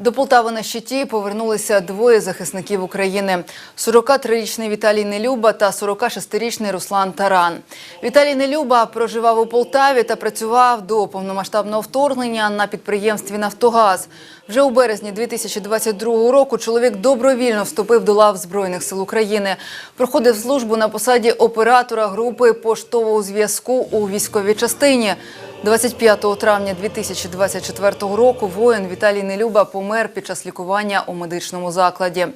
До Полтави на щиті повернулися двоє захисників України: 43-річний Віталій Нелюба та 46-річний Руслан Таран. Віталій Нелюба проживав у Полтаві та працював до повномасштабного вторгнення на підприємстві Нафтогаз. Вже у березні 2022 року чоловік добровільно вступив до лав Збройних сил України. Проходив службу на посаді оператора групи поштового зв'язку у військовій частині. 25 травня 2024 року воїн Віталій Нелюба помер під час лікування у медичному закладі.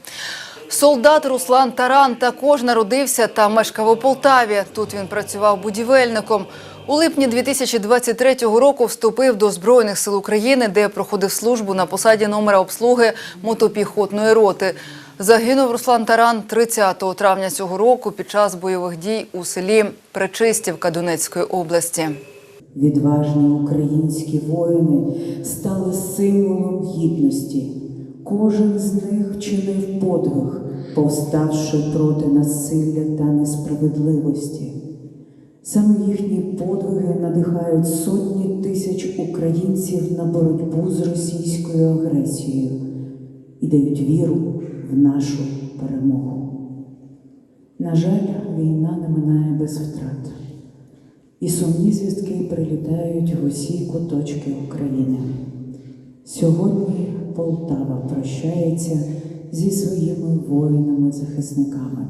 Солдат Руслан Таран також народився та мешкав у Полтаві. Тут він працював будівельником. У липні 2023 року вступив до Збройних сил України, де проходив службу на посаді номера обслуги мотопіхотної роти. Загинув Руслан Таран 30 травня цього року під час бойових дій у селі Пречистівка Донецької області. Відважні українські воїни стали символом гідності. Кожен з них чинив подвиг, повставши проти насилля та несправедливості. Саме їхні подвиги надихають сотні тисяч українців на боротьбу з російською агресією і дають віру в нашу перемогу. На жаль, війна не минає без втрат. І сумні звістки прилітають в усі куточки України. Сьогодні Полтава прощається зі своїми воїнами-захисниками.